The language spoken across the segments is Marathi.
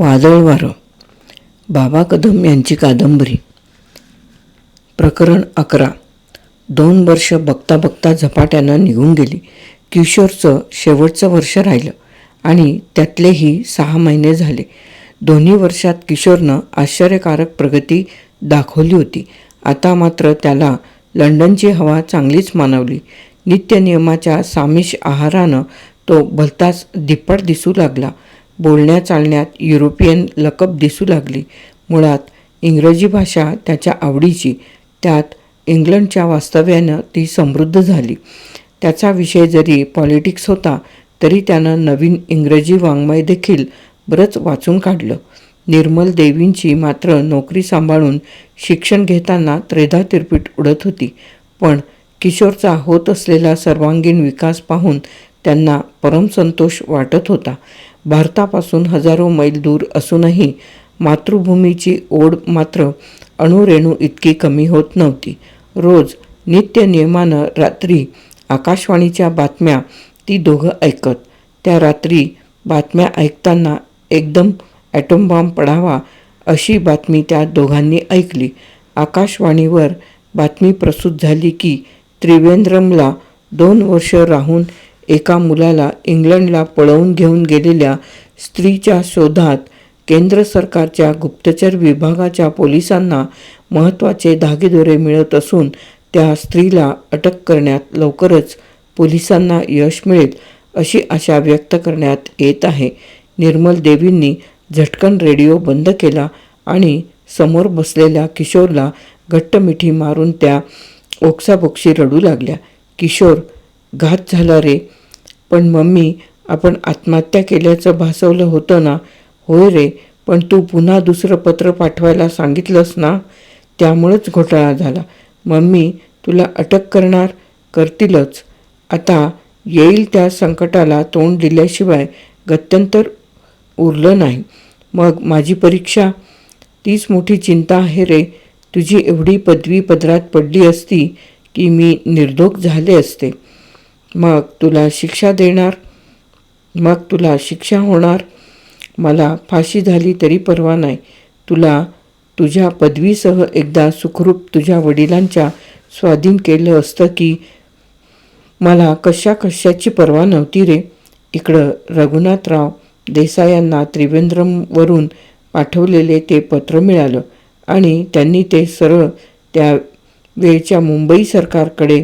वादळ वारं. बाबा कदम यांची कादंबरी. प्रकरण अकरा. दोन वर्ष बघता बघता झपाट्यानं निघून गेली. किशोरचं शेवटचं वर्ष राहिलं आणि त्यातलेही सहा महिने झाले. दोन्ही वर्षात किशोरनं आश्चर्यकारक प्रगती दाखवली होती. आता मात्र त्याला लंडनची हवा चांगलीच मानवली. नित्यनियमाच्या सामिष आहारानं तो भलताच धिप्पड दिसू लागला. बोलण्या चालण्यात युरोपियन लकब दिसू लागली. मुळात इंग्रजी भाषा त्याच्या आवडीची त्यात इंग्लंडच्या वास्तव्यानं ती समृद्ध झाली. त्याचा विषय जरी पॉलिटिक्स होता तरी त्यानं नवीन इंग्रजी वाङ्मय देखील बरंच वाचून काढलं. निर्मल देवींची मात्र नोकरी सांभाळून शिक्षण घेताना त्रेधा तिरपीट उडत होती. पण किशोरचा होत असलेला सर्वांगीण विकास पाहून त्यांना परमसंतोष वाटत होता. भारतापासून हजारो मैल दूर असूनही मातृभूमीची ओढ मात्र अणुरेणू इतकी कमी होत नव्हती. रोज नित्य नियमानं रात्री आकाशवाणीच्या बातम्या ती दोघं ऐकत. त्या रात्री बातम्या ऐकताना एकदम ॲटोमबॉम्ब पडावा अशी बातमी त्या दोघांनी ऐकली. आकाशवाणीवर बातमी प्रसूत झाली की त्रिवेंद्रमला दोन वर्ष राहून एका मुलाला इंग्लंडला पळवून घेऊन गेलेल्या स्त्रीच्या शोधात केंद्र सरकारच्या गुप्तचर विभागाच्या पोलिसांना महत्त्वाचे धागेदोरे मिळत असून त्या स्त्रीला अटक करण्यात लवकरच पोलिसांना यश मिळेल अशी आशा व्यक्त करण्यात येत आहे. निर्मल देवींनी झटकन रेडिओ बंद केला आणि समोर बसलेल्या किशोरला घट्ट मिठी मारून त्या ओक्साबोक्शी रडू लागल्या. किशोर घात झाला रे पण मम्मी आपण आत्महत्या केल्याचं भासवलं होतं ना? होय रे पण तू पुन्हा दुसरं पत्र पाठवायला सांगितलंस ना? त्यामुळंच घोटाळा झाला. मम्मी तुला अटक करणार? करतीलच. आता येईल त्या संकटाला तोंड दिल्याशिवाय गत्यंतर उरलं नाही. मग माझी परीक्षा? तीच मोठी चिंता आहे रे. तुझी एवढी पदवी पदरात पडली असती की मी निर्दोष झाले असते. मग तुला शिक्षा देणार मग तुला शिक्षा होणार. मला फाशी झाली तरी परवा नाही. तुला तुझ्या पदवीसह एकदा सुखरूप तुझ्या वडिलांच्या स्वाधीन केलं असतं की मला कशा कशाची पर्वा नव्हती रे. इकडं रघुनाथराव देसायांना त्रिवेंद्रमवरून पाठवलेले ते पत्र मिळालं आणि त्यांनी ते सरळ त्या वेळच्या मुंबई सरकारकडे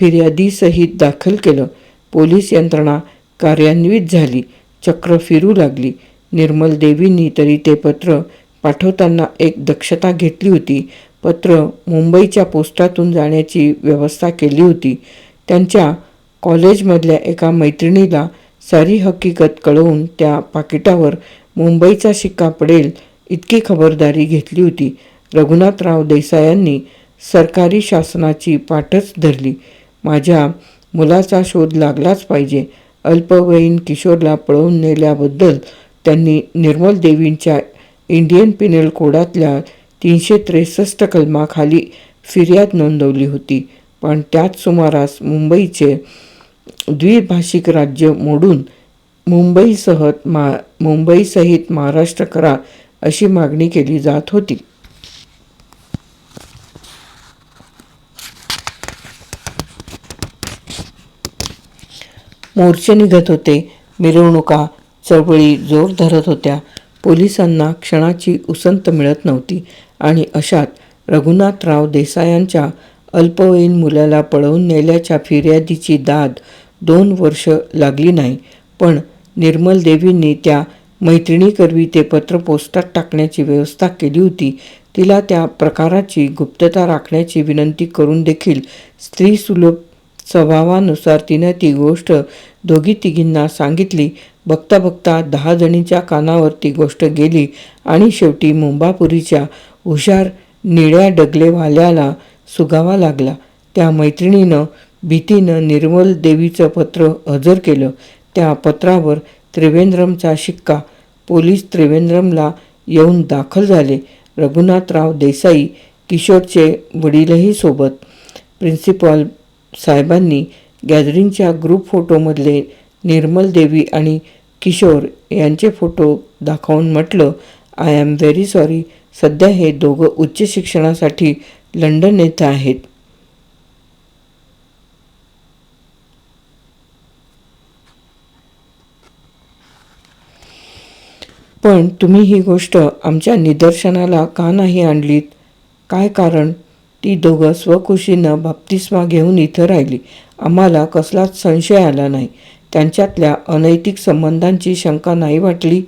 फिर्यादीसहित दाखल केलं. पोलीस यंत्रणा कार्यान्वित झाली. चक्र फिरू लागली. निर्मल देवींनी तरी ते पत्र पाठवताना एक दक्षता घेतली होती. पत्र मुंबईच्या पोस्टातून जाण्याची व्यवस्था केली होती. त्यांच्या कॉलेजमधल्या एका मैत्रिणीला सारी हकीकत कळवून त्या पाकिटावर मुंबईचा शिक्का पडेल इतकी खबरदारी घेतली होती. रघुनाथराव देसायांनी सरकारी शासनाची पाठच धरली. माझ्या मुलाचा शोध लागलाच पाहिजे. अल्पवयीन किशोरला पळवून नेल्याबद्दल त्यांनी निर्मल देवींच्या इंडियन पिनल कोडातल्या तीनशे त्रेसष्ट कलमाखाली फिर्याद नोंदवली होती. पण त्याच सुमारास मुंबईचे द्विभाषिक राज्य मोडून मुंबईसह मा मुंबईसहित महाराष्ट्र करा अशी मागणी केली जात होती. मोर्चे निघत होते. मिरवणुका चळवळी जोर धरत होत्या. पोलिसांना क्षणाची उसंत मिळत नव्हती आणि अशात रघुनाथराव देसायांच्या अल्पवयीन मुलाला पळवून नेल्याच्या फिर्यादीची दाद दोन वर्ष लागली नाही पण निर्मल देवींनी त्या मैत्रिणीकरवी ते पत्र पोस्टात टाकण्याची व्यवस्था केली होती. तिला त्या प्रकाराची गुप्तता राखण्याची विनंती करून देखील स्त्रीसुलभ स्वभावानुसार तिनं ती गोष्ट दोघी तिघींना सांगितली. बघता बघता दहा जणींच्या कानावर ती गोष्ट गेली आणि शेवटी मुंबापुरीच्या हुशार निळ्या डगलेवाल्याला सुगावा लागला. त्या मैत्रिणीनं भीतीनं निर्मल देवीचं पत्र हजर केलं. त्या पत्रावर त्रिवेंद्रमचा शिक्का पोलीस त्रिवेंद्रमला येऊन दाखल झाले. रघुनाथराव देसाई किशोरचे वडीलही सोबत. प्रिन्सिपॉल साहेबांनी गॅदरिंगच्या ग्रुप फोटोमधले निर्मल देवी आणि किशोर यांचे फोटो दाखवून म्हटलं आय एम व्हेरी सॉरी. सध्या हे दोघं उच्च शिक्षणासाठी लंडन येथे आहेत. पण तुम्ही ही गोष्ट आमच्या निदर्शनाला का नाही आणलीत? काय कारण? ती दोघं स्वखुशीनं बाप्तिस्मा घेऊन इथं राहिली. आम्हाला कसलाच संशय आला नाही. त्यांच्यातल्या अनैतिक संबंधांची शंका नाही वाटली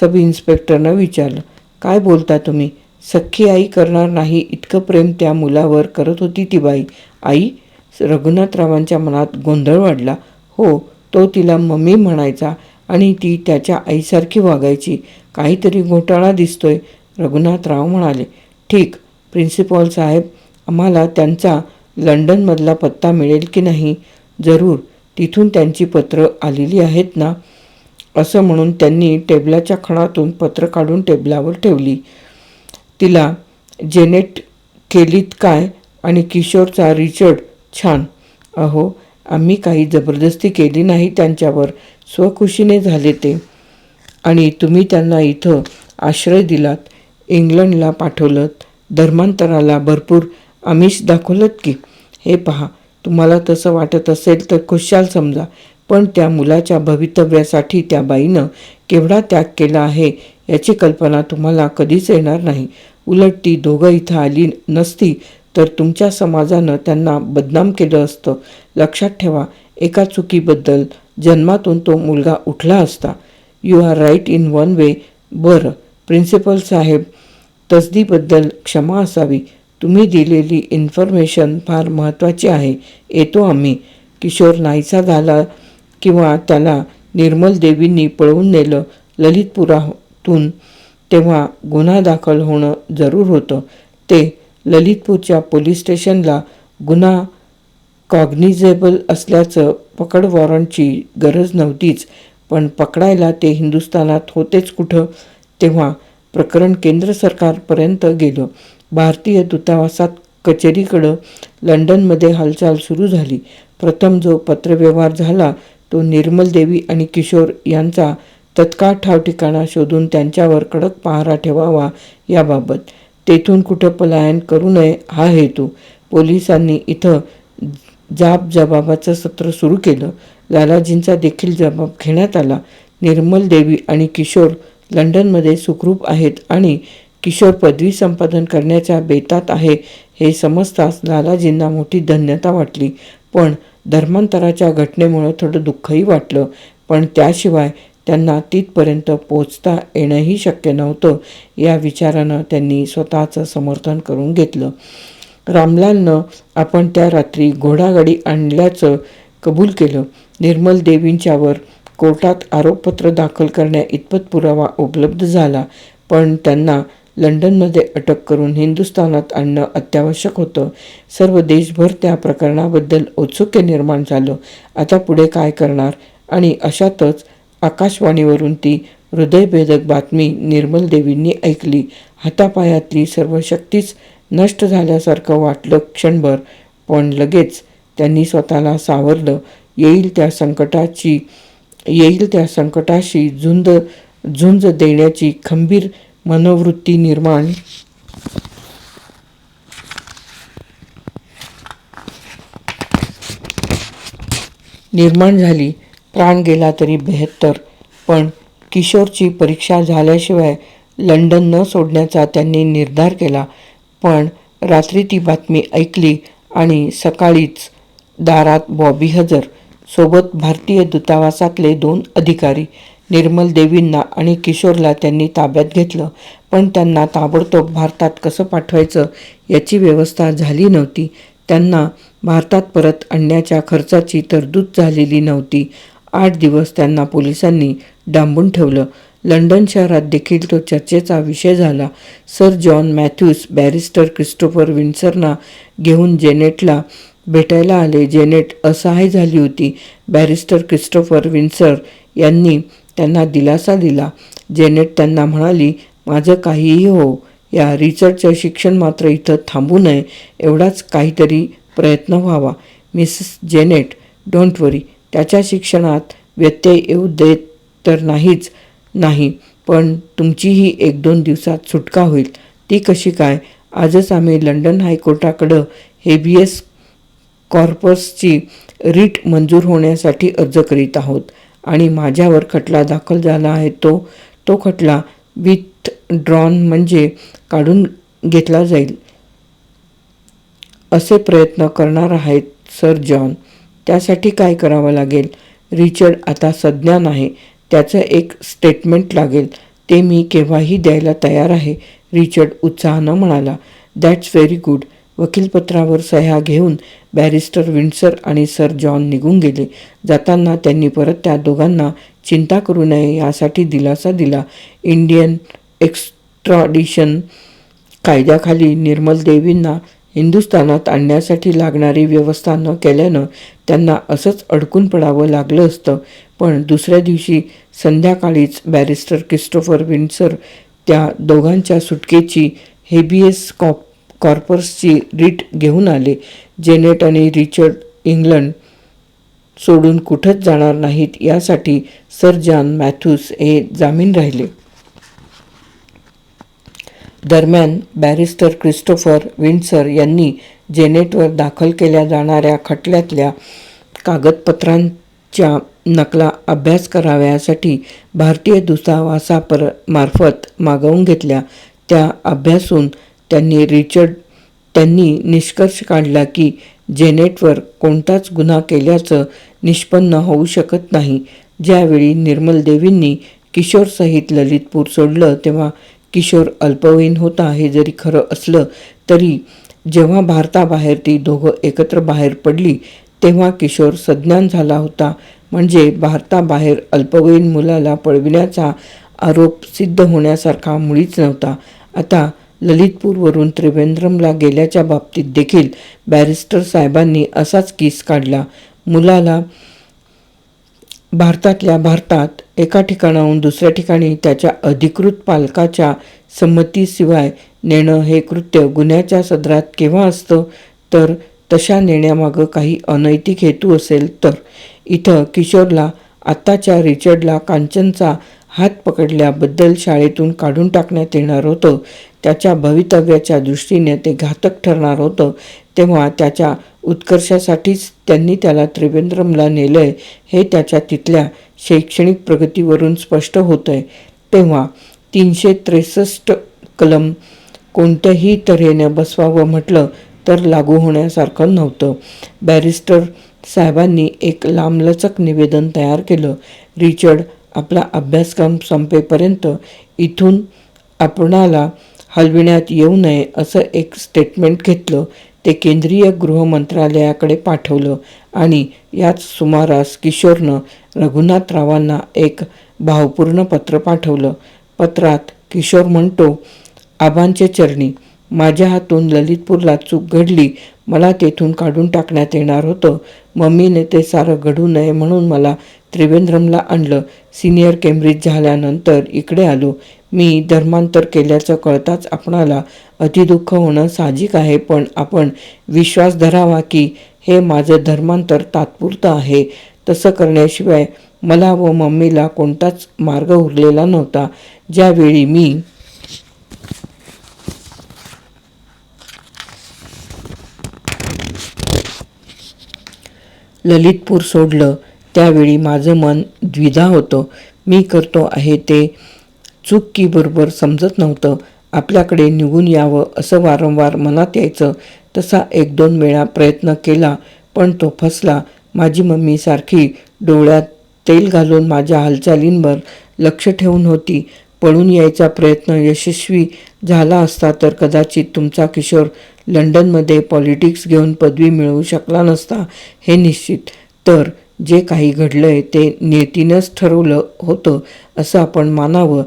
सब इन्स्पेक्टरनं विचारलं. काय बोलता तुम्ही? सख्खी आई करणार नाही इतकं प्रेम त्या मुलावर करत होती ती बाई. आई रघुनाथरावांच्या मनात गोंधळ वाढला. हो तो तिला मम्मी म्हणायचा आणि ती त्याच्या आईसारखी वागायची. काहीतरी घोटाळा दिसतोय रघुनाथराव म्हणाले. ठीक प्रिन्सिपॉल साहेब आम्हाला त्यांचा लंडनमधला पत्ता मिळेल की नाही? जरूर. तिथून त्यांची पत्र आलेली आहेत ना? असं म्हणून त्यांनी टेबलाच्या खणातून पत्र काढून टेबलावर ठेवली. तिला जेनेट केलीत काय? आणि किशोरचा रिचर्ड? छान. अहो आम्ही काही जबरदस्ती केली नाही त्यांच्यावर. स्वखुशीने झाले ते. आणि तुम्ही त्यांना इथं आश्रय दिलात. इंग्लंडला पाठवलं धर्मांतराला भरपूर आमिष दाखवलं की हे पहा तुम्हाला तसं वाटत असेल तर खुशाल समजा पण त्या मुलाच्या भवितव्यासाठी त्या बाईनं केवढा त्याग केला आहे याची कल्पना तुम्हाला कधीच येणार नाही. उलट ती दोघं इथं आली नसती तर तुमच्या समाजानं त्यांना बदनाम केलं असतं. लक्षात ठेवा एका चुकीबद्दल जन्मातून तो मुलगा उठला असता. You are right in one way बरं प्रिन्सिपल साहेब तसदीबद्दल क्षमा असावी. तुम्ही दिलेली इन्फॉर्मेशन फार महत्त्वाची आहे. येतो आम्ही. किशोर नाहीसा झाला किंवा त्याला निर्मल देवींनी पळवून नेलं ललितपुरातून तेव्हा गुन्हा दाखल होणं जरूर होतं. ते ललितपूरच्या पोलीस स्टेशनला गुन्हा कॉग्निजेबल असल्याचं पकड वॉरंटची गरज नव्हतीच पण पकडायला ते हिंदुस्थानात होतेच कुठं तेव्हा प्रकरण केंद्र सरकारपर्यंत गेलं. भारतीय दूतावासात कचेरीकडं लंडनमध्ये हालचाल सुरू झाली. प्रथम जो पत्रव्यवहार झाला तो निर्मल देवी आणि किशोर यांचा तत्काळ ठाव ठिकाणा शोधून त्यांच्यावर कडक पहारा ठेवावा याबाबत. तेथून कुठं पलायन करू नये हा हेतू पोलिसांनी इथं जाब जबाबाचं सत्र सुरू केलं. लालाजींचा देखील जबाब घेण्यात आला. निर्मल देवी आणि किशोर लंडनमध्ये सुखरूप आहेत आणि किशोर पदवी संपादन करण्याच्या बेतात आहे. हे समजताच लालाजींना मोठी धन्यता वाटली. पण धर्मांतराच्या घटनेमुळं थोडं दुःखही वाटलं. पण त्याशिवाय त्यांना तिथपर्यंत पोचता येणंही शक्य नव्हतं या विचारानं त्यांनी स्वतःचं समर्थन करून घेतलं. रामलालनं आपण त्या रात्री घोडागाडी आणल्याचं कबूल केलं. निर्मल देवींच्यावर कोर्टात आरोपपत्र दाखल करण्या इतपत पुरावा उपलब्ध झाला. पण त्यांना लंडनमध्ये अटक करून हिंदुस्थानात आणणं अत्यावश्यक होतं. सर्व देशभर त्या प्रकरणाबद्दल औत्सुक्य निर्माण झालं. आता पुढे काय करणार? आणि अशातच आकाशवाणीवरून ती हृदयभेदक बातमी निर्मल देवींनी ऐकली. हातापायातली सर्व शक्तीच नष्ट झाल्यासारखं वाटलं क्षणभर पण लगेच त्यांनी स्वतःला सावरलं. येईल त्या संकटाची येईल त्या संकटाशी झुंज झुंज देण्याची खंबीर मनोवृत्ती निर्माण. निर्माण झाली प्राण गेला तरी बेहत्तर. पण किशोरची परीक्षा झाल्याशिवाय लंडन न सोडण्याचा त्यांनी निर्धार केला. पण रात्री ती बातमी ऐकली आणि सकाळीच दारात बॉबी हजर सोबत भारतीय दूतावासातले दोन अधिकारी निर्मल देवींना आणि किशोरला त्यांनी ताब्यात घेतलं. पण त्यांना ताबडतोब भारतात कसं पाठवायचं याची व्यवस्था झाली नव्हती. त्यांना भारतात परत आणण्याच्या खर्चाची तरतूद झालेली नव्हती. आठ दिवस त्यांना पोलिसांनी डांबून ठेवलं. लंडन शहरात देखील तो चर्चेचा विषय झाला. Sir John Matthews barrister Christopher विन्सरना घेऊन जेनेटला भेटायला आले. जेनेट असहाय झाली होती. बॅरिस्टर क्रिस्टोफर विन्सर यांनी त्यांना दिलासा दिला. जेनेट त्यांना म्हणाली माझं काहीही हो या रिचर्डचं शिक्षण मात्र इथं थांबू नये एवढाच काहीतरी प्रयत्न व्हावा. मिसेस जेनेट डोंट वरी त्याच्या शिक्षणात व्यत्यय येऊ देत तर नाहीच नाही पण तुमचीही एक दोन दिवसात सुटका होईल. ती कशी काय? आजच आम्ही लंडन हायकोर्टाकडं हेबियस कॉर्पसची रीट मंजूर होण्यासाठी अर्ज करीत आहोत. आणि माझ्यावर खटला दाखल झाला आहे. तो तो खटला विथ ड्रॉन म्हणजे काढून घेतला जाईल. असे प्रयत्न करणार आहेत सर जॉन. त्यासाठी काय करावं लागेल? रिचर्ड आता सज्ञा नाही त्याचं एक स्टेटमेंट लागेल. ते मी केव्हाही द्यायला तयार आहे रिचर्ड उत्साहानं म्हणाला. दॅट्स व्हेरी गुड वकीलपत्रावर सह्या घेऊन बॅरिस्टर विंडसर आणि सर जॉन निघून गेले. जाताना त्यांनी परत त्या दोघांना चिंता करू नये यासाठी दिलासा दिला. इंडियन एक्स्ट्रॉडिशन कायद्याखाली निर्मल देवींना हिंदुस्थानात आणण्यासाठी लागणारी व्यवस्था न केल्यानं त्यांना असंच अडकून पडावं लागलं असतं. पण दुसऱ्या दिवशी संध्याकाळीच बॅरिस्टर क्रिस्टोफर विंडसर त्या दोघांच्या सुटकेची हेबियस कॉप कॉर्पर्सची रीट घेऊन आले. जेनेट आणि रिचर्ड इंग्लंड सोडून कुठंच जाणार नाहीत यासाठी सर जॉन मॅथ्यूस हे जामीन राहिले. दरम्यान बॅरिस्टर क्रिस्टोफर विंडसर यांनी जेनेटवर दाखल केल्या जाणाऱ्या खटल्यातल्या कागदपत्रांच्या नकला अभ्यास कराव्यासाठी भारतीय दूतावासापर मार्फत मागवून घेतल्या. त्या अभ्यासून त्यांनी रिचर्ड त्यांनी निष्कर्ष काढला की जेनेटवर कोणताच गुन्हा केल्याचं निष्पन्न होऊ शकत नाही. ज्यावेळी निर्मल देवींनी किशोरसहित ललितपूर सोडलं तेव्हा किशोर अल्पवयीन होता हे जरी खरं असलं तरी जेव्हा भारताबाहेर ती दोघं एकत्र बाहेर पडली तेव्हा किशोर सज्ञान झाला होता. म्हणजे भारताबाहेर अल्पवयीन मुलाला पळविण्याचा आरोप सिद्ध होण्यासारखा मुळीच नव्हता. आता ललितपूरवरून त्रिवेंद्रमला गेल्याच्या बाबतीत देखील बॅरिस्टर साहेबांनी असाच किस काढला. मुलाला भारतातल्या भारतात एका ठिकाणाहून दुसऱ्या ठिकाणी त्याच्या अधिकृत पालकाच्या संमतीशिवाय नेणं हे कृत्य गुन्ह्याच्या सदरात केव्हा असतं? तर तशा नेण्यामागं काही अनैतिक हेतू असेल तर. इथं किशोरला आत्ताच्या रिचर्डला कांचनचा हात पकडल्याबद्दल शाळेतून काढून टाकण्यात येणार होतं. त्याच्या भवितव्याच्या दृष्टीने ते घातक ठरणार होतं तेव्हा त्याच्या उत्कर्षासाठीच त्यांनी त्याला त्रिवेंद्रमला नेलंय हे त्याच्या तिथल्या शैक्षणिक प्रगतीवरून स्पष्ट होतंय. तेव्हा तीनशे त्रेसष्ट कलम कोणत्याही तऱ्हेने बसवावं म्हटलं तर लागू होण्यासारखं नव्हतं. बॅरिस्टर साहेबांनी एक लांबलचक निवेदन तयार केलं. रिचर्ड आपला अभ्यासक्रम संपेपर्यंत इथून आपणाला हलविण्यात येऊ नये असं एक स्टेटमेंट घेतलं ते केंद्रीय गृह मंत्रालयाकडे पाठवलं आणि याच सुमारास किशोरनं रघुनाथरावांना एक भावपूर्ण पत्र पाठवलं. पत्रात किशोर म्हणतो आबांचे चरणी माझ्या हातून ललितपूरला चूक घडली मला तेथून काढून टाकण्यात येणार होतं. मम्मीने ते सारं घडू नये म्हणून मला त्रिवेंद्रमला आणलं. सिनियर केम्ब्रिज झाल्यानंतर इकडे आलो. मी धर्मांतर केल्याचं कळताच आपणाला अतिदुःख होणं साहजिक आहे पण आपण विश्वास धरावा की हे माझं धर्मांतर तात्पुरतं आहे. तसं करण्याशिवाय मला व मम्मीला कोणताच मार्ग उरलेला नव्हता. ज्यावेळी मी ललितपूर सोडलं त्यावेळी माझं मन द्विधा होतं. मी करतो आहे ते चूक की बरोबर समजत नव्हतं. आपल्याकडे निघून यावं असं वारंवार मनात यायचं. तसा एक दोन वेळा प्रयत्न केला पण तो फसला. माझी मम्मी सारखी डोळ्यात तेल घालून माझ्या हालचालींवर लक्ष ठेवून होती. पळून यायचा प्रयत्न यशस्वी झाला असता तर कदाचित तुमचा किशोर लंडनमध्ये पॉलिटिक्स घेऊन पदवी मिळवू शकला नसता हे निश्चित. तर जे काही घडलंय ते नियतीनंच ठरवलं होतं असं आपण मानावं.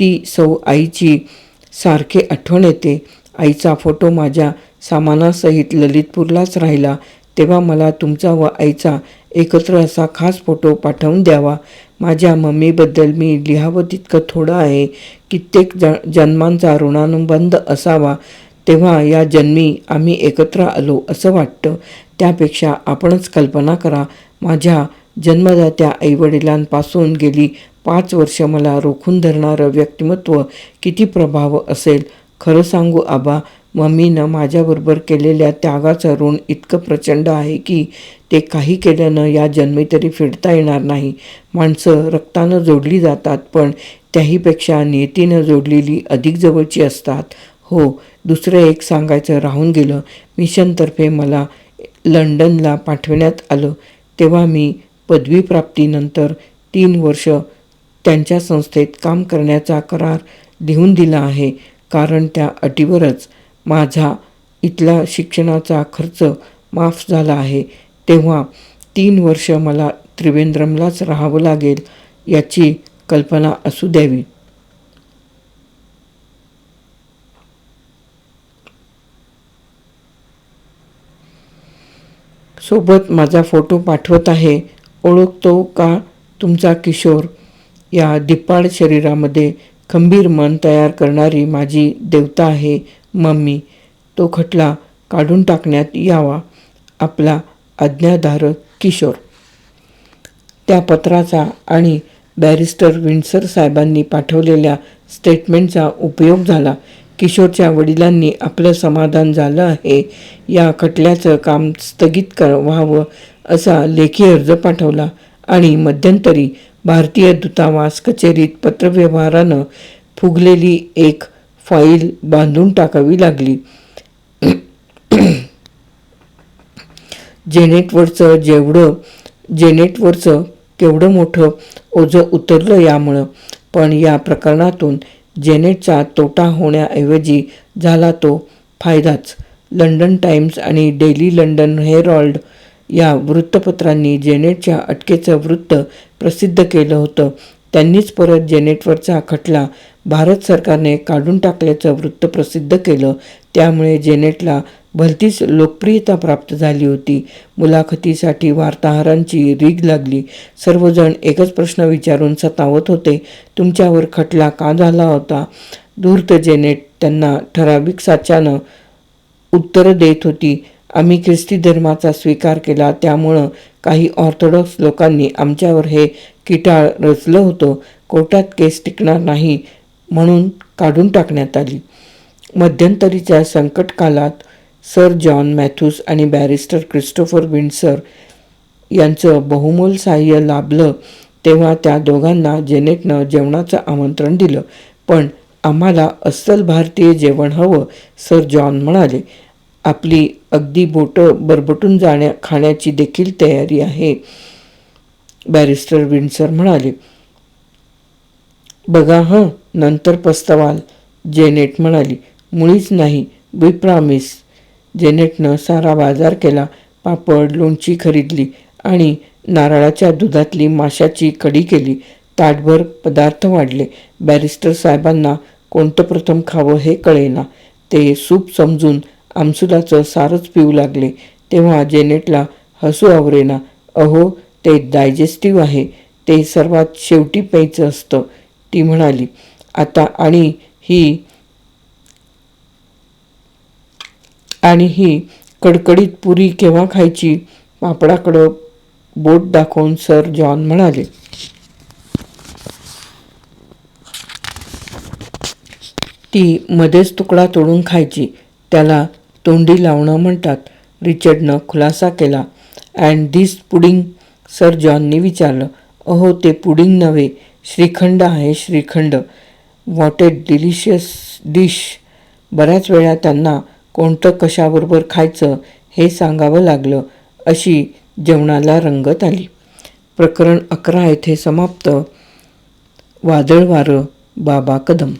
ती सौ आईची सारखे आठवण येते. आईचा फोटो माझ्या सामानासहित ललितपूरलाच राहिला. तेव्हा मला तुमचा व आईचा एकत्र असा खास फोटो पाठवून द्यावा. माझ्या मम्मीबद्दल मी लिहावं तितकं थोडं आहे. कित्येक ज जन्मांचा ऋणानुबंध असावा. तेव्हा या जन्मी आम्ही एकत्र आलो असं वाटतं. त्यापेक्षा आपणच कल्पना करा. माझ्या जन्मदात्या आईवडिलांपासून गेली पाच वर्ष मला रोखून धरणारं व्यक्तिमत्व किती प्रभाव असेल? खरं सांगू आबा मम्मीनं माझ्याबरोबर केलेल्या त्यागाचं ऋण इतकं प्रचंड आहे की ते काही केल्यानं या जन्मी तरी फिरता येणार नाही. माणसं रक्तानं जोडली जातात पण त्याहीपेक्षा नियतीनं जोडलेली अधिक जवळची असतात. हो दुसरं एक सांगायचं राहून गेलं. मिशनतर्फे मला लंडनला पाठवण्यात आलं. तेव्हा मी पदवीप्राप्तीनंतर तीन वर्ष त्यांच्या संस्थेत काम करण्याचा करार लिहून दिला आहे. कारण त्या अटीवरच माझा इथला शिक्षणाचा खर्च माफ झाला आहे. तेव्हा तीन वर्ष मला त्रिवेंद्रमलाच राहावं लागेल याची कल्पना असू द्यावी. सोबत माझा फोटो पाठवत आहे. ओळखतो का तुमचा किशोर? या दिप्पाड शरीरामध्ये खंबीर मन तयार करणारी माझी देवता आहे मम्मी. तो खटला काढून टाकण्यात यावा आपला आज्ञाधारक किशोर. त्या पत्राचा आणि बॅरिस्टर विन्सर साहेबांनी पाठवलेल्या स्टेटमेंटचा उपयोग झाला. किशोरच्या वडिलांनी आपलं समाधान झालं आहे. या खटल्याचं काम स्थगित कर व्हावं असा लेखी अर्ज पाठवला आणि मध्यंतरी भारतीय दूतावास कचेरीत पत्रव्यवहारानं फुगलेली एक फाईल बांधून टाकावी लागली. जेनेटवरचं जेवढं जेनेटवरचं केवढं मोठं ओझं उतरलं यामुळं पण या प्रकरणातून जेनेटचा तोटा होण्याऐवजी झाला तो फायदाच. लंडन टाइम्स आणि डेली लंडन हेरॉल्ड या वृत्तपत्रांनी जेनेटच्या अटकेचं वृत्त प्रसिद्ध केलं होतं. त्यांनीच परत जेनेटवरचा खटला भारत सरकारने काढून टाकल्याचं वृत्त प्रसिद्ध केलं. त्यामुळे जेनेटला भलतीच लोकप्रियता प्राप्त झाली होती. मुलाखतीसाठी वार्ताहरांची रीग लागली. सर्वजण एकच प्रश्न विचारून सतावत होते. तुमच्यावर खटला का झाला होता? धूर्त जेनेट त्यांना ठराविक साच्यानं उत्तरं देत होती. आम्ही ख्रिस्ती धर्माचा स्वीकार केला. त्यामुळं काही ऑर्थोडॉक्स लोकांनी आमच्यावर हे किटाळ रचलं होतं. कोर्टात केस टिकणार नाही म्हणून काढून टाकण्यात आली. मध्यंतरीच्या संकटकालात सर जॉन मॅथ्यूस आणि बॅरिस्टर क्रिस्टोफर विंडसर यांचं बहुमोल सहाय्य लाभलं तेव्हा त्या दोघांना जेनेटनं जेवणाचं आमंत्रण दिलं. पण आम्हाला अस्सल भारतीय जेवण हवं सर जॉन म्हणाले. आपली अगदी बोटं बरबटून जाण्या खाण्याची देखील तयारी आहे. बॅरिस्टर विंडसर म्हणाले बघा हं नंतर पस्तवाल जेनेट म्हणाली. मुळीच नाही वी प्रॉमिस. जेनेटनं सारा बाजार केला पापड लोणची खरीदली आणि नारळाच्या दुधातली माशाची कडी केली. ताटभर पदार्थ वाढले. बॅरिस्टर साहेबांना कोणतं प्रथम खावं हे कळेना. ते सूप समजून आमसुलाचं सारच पिऊ लागले तेव्हा जेनेटला हसू आवरेना अहो ते डायजेस्टिव्ह आहे ते सर्वात शेवटी प्यायचं असतं ती म्हणाली. आता आणि ही आणि ही कडकडीत पुरी केव्हा खायची पापडाकडं बोट दाखवून सर जॉन म्हणाले. ती मध्येच तुकडा तोडून खायची त्याला तोंडी लावणं म्हणतात. रिचर्डनं खुलासा केला. अँड दिस पुडिंग सर जॉननी विचारलं. अहो ते पुडिंग नव्हे श्रीखंड आहे shrikhand. What a delicious dish बऱ्याच वेळा त्यांना कोणतं कशाबरोबर खायचं हे सांगावं लागलं अशी जेवणाला रंगत आली. प्रकरण अकरा येथे समाप्त. वादळ वारं बाबा कदम.